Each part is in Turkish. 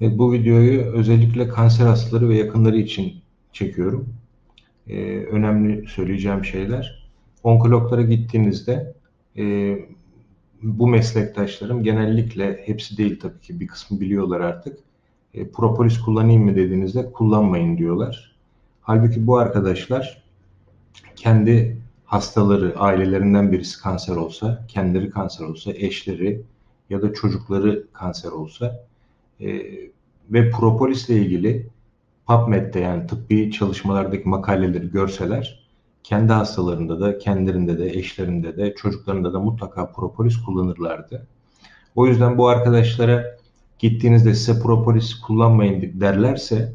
Evet, bu videoyu özellikle kanser hastaları ve yakınları için çekiyorum. Ee, önemli söyleyeceğim şeyler. Onkologlara gittiğinizde e, bu meslektaşlarım genellikle hepsi değil tabii ki bir kısmı biliyorlar artık. E, propolis kullanayım mı dediğinizde kullanmayın diyorlar. Halbuki bu arkadaşlar kendi hastaları, ailelerinden birisi kanser olsa, kendileri kanser olsa, eşleri ya da çocukları kanser olsa e, ve propolisle ilgili PubMed'de yani tıbbi çalışmalardaki makaleleri görseler kendi hastalarında da, kendilerinde de, eşlerinde de, çocuklarında da mutlaka propolis kullanırlardı. O yüzden bu arkadaşlara gittiğinizde size propolis kullanmayın derlerse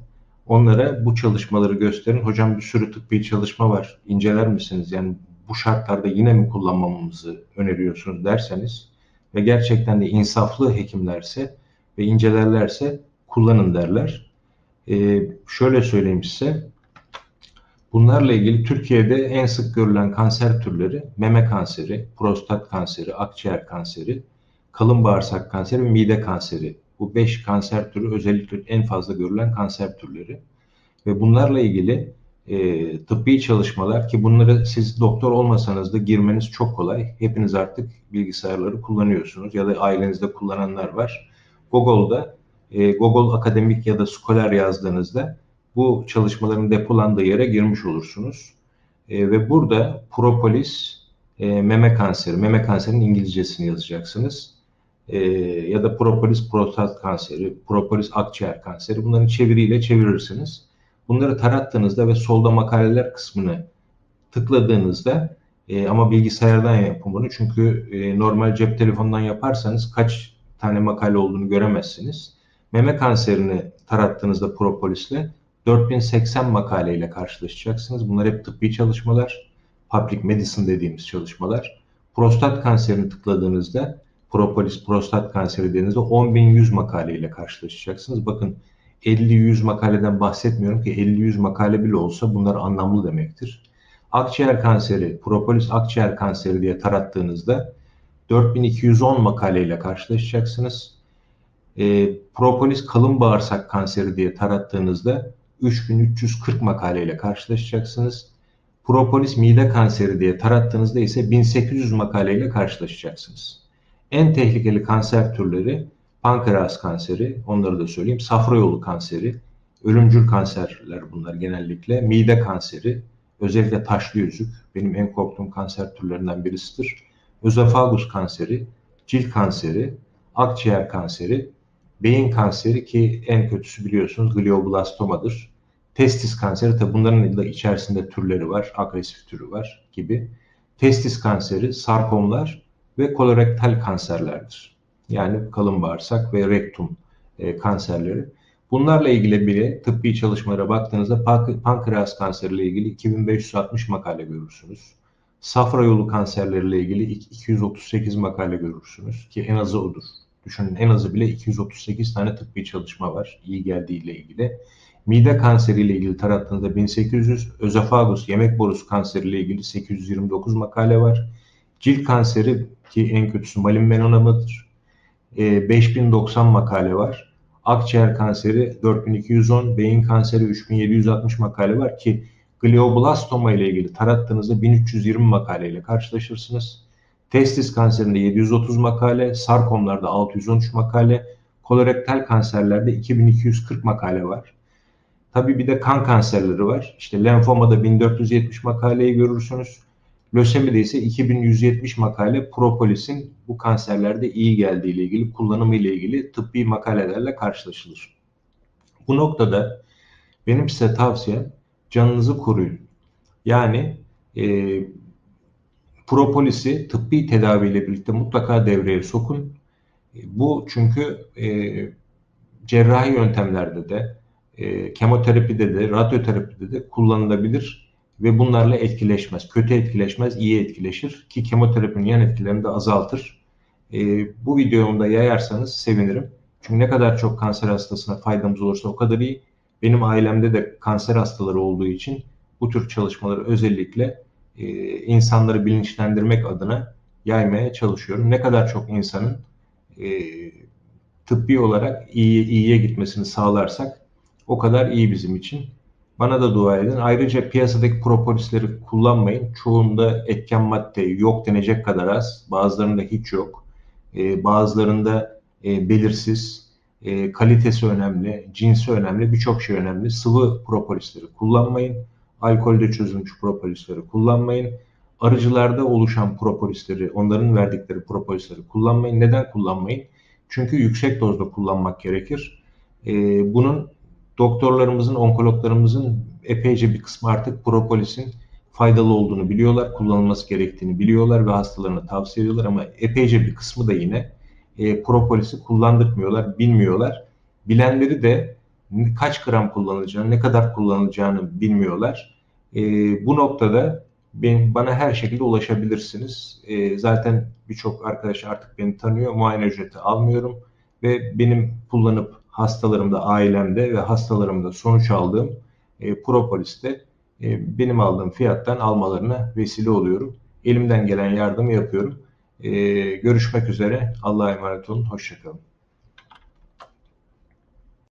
onlara bu çalışmaları gösterin. Hocam bir sürü tıbbi çalışma var. İnceler misiniz? Yani bu şartlarda yine mi kullanmamamızı öneriyorsunuz derseniz ve gerçekten de insaflı hekimlerse ve incelerlerse kullanın derler. Ee, şöyle söyleyeyim size. Bunlarla ilgili Türkiye'de en sık görülen kanser türleri meme kanseri, prostat kanseri, akciğer kanseri, kalın bağırsak kanseri ve mide kanseri. Bu beş kanser türü özellikle en fazla görülen kanser türleri. Ve bunlarla ilgili e, tıbbi çalışmalar ki bunları siz doktor olmasanız da girmeniz çok kolay. Hepiniz artık bilgisayarları kullanıyorsunuz ya da ailenizde kullananlar var. Google'da e, Google Akademik ya da Scholar yazdığınızda bu çalışmaların depolandığı yere girmiş olursunuz. E, ve burada propolis e, meme kanseri, meme kanserinin İngilizcesini yazacaksınız. E, ya da propolis prostat kanseri, propolis akciğer kanseri bunların çeviriyle çevirirsiniz. Bunları tarattığınızda ve solda makaleler kısmını tıkladığınızda e, ama bilgisayardan yapın bunu çünkü e, normal cep telefonundan yaparsanız kaç tane makale olduğunu göremezsiniz. Meme kanserini tarattığınızda propolisle 4080 makaleyle karşılaşacaksınız. Bunlar hep tıbbi çalışmalar, public medicine dediğimiz çalışmalar. Prostat kanserini tıkladığınızda propolis prostat kanseri dediğinizde 10.100 makaleyle karşılaşacaksınız. Bakın 50-100 makaleden bahsetmiyorum ki 50-100 makale bile olsa bunlar anlamlı demektir. Akciğer kanseri, propolis akciğer kanseri diye tarattığınızda 4210 makaleyle karşılaşacaksınız. E, propolis kalın bağırsak kanseri diye tarattığınızda 3340 makaleyle karşılaşacaksınız. Propolis mide kanseri diye tarattığınızda ise 1800 makaleyle karşılaşacaksınız. En tehlikeli kanser türleri pankreas kanseri, onları da söyleyeyim, safra yolu kanseri, ölümcül kanserler bunlar genellikle, mide kanseri, özellikle taşlı yüzük, benim en korktuğum kanser türlerinden birisidir. Özofagus kanseri, cilt kanseri, akciğer kanseri, beyin kanseri ki en kötüsü biliyorsunuz glioblastomadır. Testis kanseri tabi bunların da içerisinde türleri var, agresif türü var gibi. Testis kanseri, sarkomlar ve kolorektal kanserlerdir. Yani kalın bağırsak ve rektum e, kanserleri. Bunlarla ilgili bile tıbbi çalışmalara baktığınızda pankreas kanseriyle ilgili 2560 makale görürsünüz. Safra yolu kanserleriyle ilgili 238 makale görürsünüz ki en azı odur. Düşünün en azı bile 238 tane tıbbi çalışma var iyi geldiğiyle ilgili. Mide kanseriyle ilgili tarattığınızda 1800, özofagus yemek borusu kanseriyle ilgili 829 makale var. Cilt kanseri ki en kötüsü malinmenonamadır. E, 5090 makale var. Akciğer kanseri 4210, beyin kanseri 3760 makale var ki glioblastoma ile ilgili tarattığınızda 1320 makaleyle karşılaşırsınız. Testis kanserinde 730 makale, sarkomlarda 613 makale, kolorektal kanserlerde 2240 makale var. Tabii bir de kan kanserleri var. İşte lenfomada 1470 makaleyi görürsünüz. Lösemide ise 2170 makale propolisin bu kanserlerde iyi geldiği ile ilgili, kullanımı ile ilgili tıbbi makalelerle karşılaşılır. Bu noktada benim size tavsiyem canınızı koruyun. Yani e, Propolisi tıbbi tedaviyle birlikte mutlaka devreye sokun. Bu çünkü e, cerrahi yöntemlerde de, e, kemoterapide de, radyoterapide de kullanılabilir ve bunlarla etkileşmez. Kötü etkileşmez, iyi etkileşir ki kemoterapinin yan etkilerini de azaltır. E, bu videomu da yayarsanız sevinirim. Çünkü ne kadar çok kanser hastasına faydamız olursa o kadar iyi. Benim ailemde de kanser hastaları olduğu için bu tür çalışmaları özellikle e, insanları bilinçlendirmek adına yaymaya çalışıyorum. Ne kadar çok insanın e, tıbbi olarak iyi, iyiye gitmesini sağlarsak o kadar iyi bizim için. Bana da dua edin. Ayrıca piyasadaki propolisleri kullanmayın. Çoğunda etken madde yok denecek kadar az. Bazılarında hiç yok. Ee, bazılarında e, belirsiz. E, kalitesi önemli, cinsi önemli, birçok şey önemli. Sıvı propolisleri kullanmayın. Alkolde çözülmüş propolisleri kullanmayın. Arıcılarda oluşan propolisleri, onların verdikleri propolisleri kullanmayın. Neden kullanmayın? Çünkü yüksek dozda kullanmak gerekir. E, bunun doktorlarımızın, onkologlarımızın epeyce bir kısmı artık propolisin faydalı olduğunu biliyorlar, kullanılması gerektiğini biliyorlar ve hastalarına tavsiye ediyorlar ama epeyce bir kısmı da yine e, propolisi kullandırmıyorlar, bilmiyorlar. Bilenleri de kaç gram kullanılacağını, ne kadar kullanılacağını bilmiyorlar. E, bu noktada ben, bana her şekilde ulaşabilirsiniz. E, zaten birçok arkadaş artık beni tanıyor. Muayene ücreti almıyorum ve benim kullanıp hastalarımda, ailemde ve hastalarımda sonuç aldığım e, Propolis'te e, benim aldığım fiyattan almalarına vesile oluyorum. Elimden gelen yardımı yapıyorum. E, görüşmek üzere. Allah'a emanet olun. Hoşçakalın.